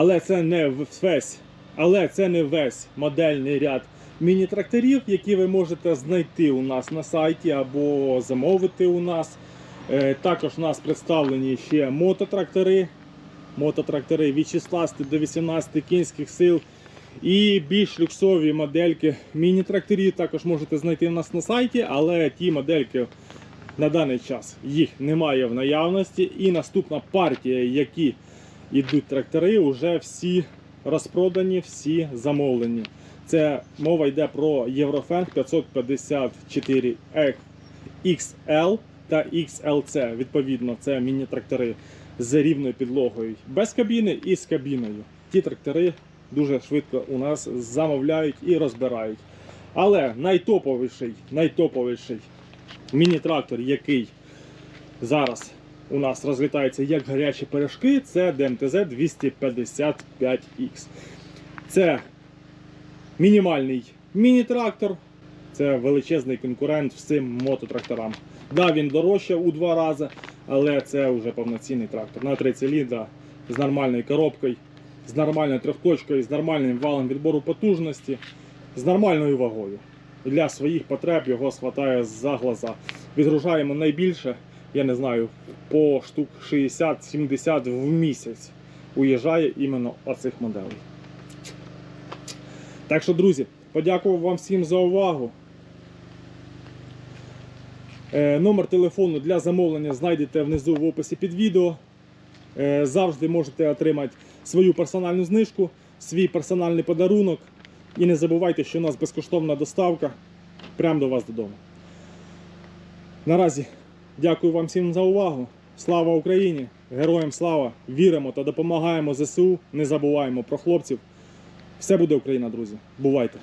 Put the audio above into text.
Але це не весь, але це не весь модельний ряд міні-тракторів, які ви можете знайти у нас на сайті або замовити у нас. Е, Також у нас представлені ще мототрактори. Мототрактори від 16 до 18 кінських сил. І більш люксові модельки міні-тракторів також можете знайти у нас на сайті, але ті модельки на даний час їх немає в наявності. І наступна партія, які йдуть трактори, вже всі розпродані, всі замовлені. Це мова йде про Єврофенг 554 XL та XLC. Відповідно, це міні-трактори з рівною підлогою без кабіни і з кабіною. Ті трактори дуже швидко у нас замовляють і розбирають. Але найтоповіший, найтоповіший міні-трактор, який зараз у нас розлітається як гарячі пиріжки, це ДМТЗ 255X. Це мінімальний міні-трактор, це величезний конкурент всім мототракторам. Да, він дорожче у два рази, але це вже повноцінний трактор. На три циліндра з нормальною коробкою, з нормальною трьохточкою, з нормальним валом відбору потужності, з нормальною вагою. Для своїх потреб його схватає за глаза. Відгружаємо найбільше, я не знаю, по штук 60-70 в місяць. Уїжджає іменно оцих моделей. Так що, друзі, подякував вам всім за увагу. Е, Номер телефону для замовлення знайдете внизу в описі під відео. Е, Завжди можете отримати свою персональну знижку, свій персональний подарунок. І не забувайте, що у нас безкоштовна доставка прямо до вас додому. Наразі дякую вам всім за увагу. Слава Україні! Героям слава! Віримо та допомагаємо ЗСУ. Не забуваємо про хлопців. Все буде Україна, друзі. Бувайте!